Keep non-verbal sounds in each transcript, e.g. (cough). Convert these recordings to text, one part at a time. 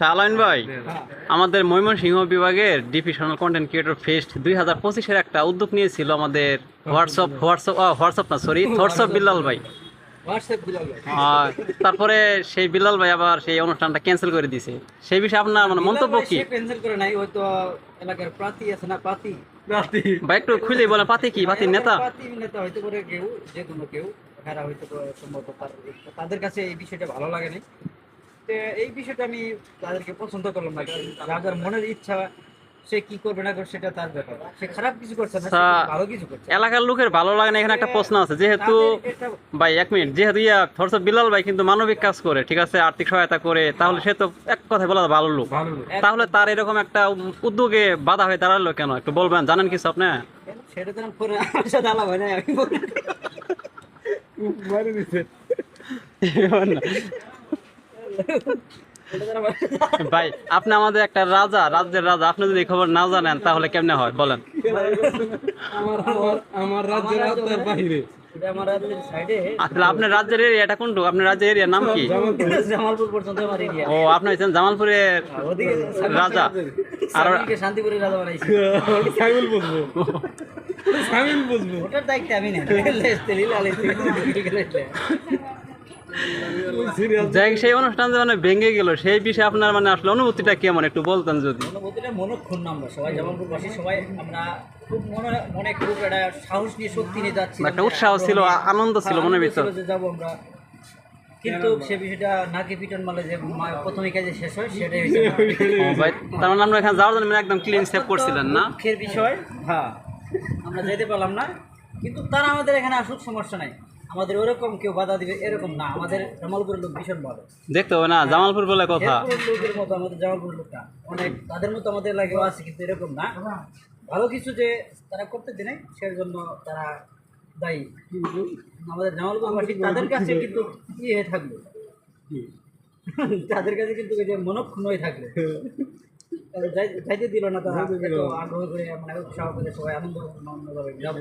তালাইন ভাই হ্যাঁ। আমাদের ময়মনসিংহ বিভাগের ডিভিশনাল কন্টেন্ট ক্রিয়েটর ফেস্ট দুই হাজার পঁচিশের একটা উদ্যোগ নিয়েছিল আমাদের হোয়াটসঅ্যাপ হোয়াটসঅ্যাপ হোয়াটসঅ্যাপ না সরি হোয়াটসঅ্যাপ বিল্লাল ভাই। তারপরে সেই বিল্লাল ভাই আবার সেই অনুষ্ঠানটা ক্যান্সেল করে দিয়েছে সেই বিষয়ে আপনার মানে মন্তব্য কি? সে cancel করে নাই হয়তো এলাকার প্রার্থী আছে না প্রার্থী ভাই একটু খুলে বলেন পাতি কি? পাতি নেতা? প্রার্থী নেতা হয়তো করে কেউ যে কোনো কেউ হয়তো সম্ভবত তাদের কাছে এই বিষয়টা ভালো লাগেনি তো এই বিষয়টা আমি তাদেরকে পছন্দ করলাম না যার যার মনের ইচ্ছা সে কি করবে না করবে সেটা তার ব্যাপার। সে খারাপ কিছু করছে না ভালো কিছু করছে। এলাকার লোকের ভালো লাগে না এখানে একটা প্রশ্ন আছে। যেহেতু ভাই এক মিনিট যেহেতু ইয়া বিল্লাল ভাই কিন্তু মানবিক কাজ করে ঠিক আছে আর্থিক সহায়তা করে তাহলে সে তো এক কথায় বলা ভালো লোক। তাহলে তার এরকম একটা উদ্যোগে বাধা হয়ে দাঁড়াল কেন? একটু বলবেন জানেন কিছু আপনি? সেটা তো আমার সাথে আলাপ হয় না আমি বলি। (laughs) (laughs) ভাই আপনি আমাদের একটা রাজা রাজ্যের রাজা। আপনি যদি খবর না জানেন তাহলে কেমনে হয়? বলেন। আমার আমার আমার রাজ্যের বাইরে এটা আমার রাজ্যের সাইডে আসলে আপনার রাজ্যের এরিয়াটা কোনটুকু? আপনার রাজ্যের এরিয়ার নাম কি? জামালপুর। পর্যন্ত আমার এরিয়া ও আপনি হচ্ছেন জামালপুরের রাজা। আর শান্তিপুরের রাজা বানাইছি। বুঝব। বুঝব। ওটার দায়িত্ব আমি না। যাই সেই অনুষ্ঠান যে মানে ভেঙে গেল সেই বিষয়ে আপনার মানে আসলে অনুভূতিটা কেমন? একটু বলতেন যদি। অনুভূতিটা মনক্ষুণ্ণ আমরা সবাই জামালপুরবাসী সবাই আমরা খুব মনে মনে খুব একটা সাহস নিয়ে শক্তি নিয়ে যাচ্ছি একটা উৎসাহ ছিল, আনন্দ ছিল মনের ভিতর। যাব আমরা। কিন্তু সে বিষয়টা নাকি পিটন মালে যে প্রথমে কাজে শেষ হয় সেটাই ভাই তার মানে আমরা এখানে যাওয়ার জন্য মানে একদম ক্লিন সেভ করছিলেন না? বিষয়। হ্যাঁ। আমরা যেতে পারলাম না। কিন্তু তারা আমাদের এখানে আসুক সমস্যা নাই। আমাদের ওরকম কেউ বাধা দিবে এরকম না। আমাদের জামালপুরের লোক ভীষণ ভালো। দেখতে হবে না জামালপুর বলে কথা। লোকের মতো আমাদের জামালপুরের লোকটা। অনেক তাদের মতো আমাদের লাগেও আছে কিন্তু এরকম না। ভালো কিছু যে তারা করতে দিনে সেই জন্য তারা দায়ী। আমাদের জামালপুরবাসী তাদের কাছে কিন্তু ইয়ে হয়ে থাকল তাদের কাছে কিন্তু যে হয়ে যাই- যাইতে দিল না তারা আগ্রহ করে মানে উৎসাহ করে সবাই আনন্দ আনন্দভাবে যাব।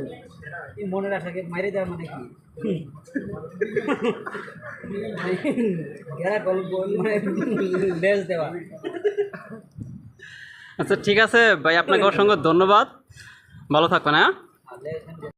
এই মনের আশাকে মাইরে দেওয়া মানে কি? ঘেরা গল্প মানে লেজ দেওয়া। আচ্ছা ঠিক আছে। ভাই আপনাকে অসংখ্য ধন্যবাদ। ভালো থাকবেন হ্যাঁ? লেজ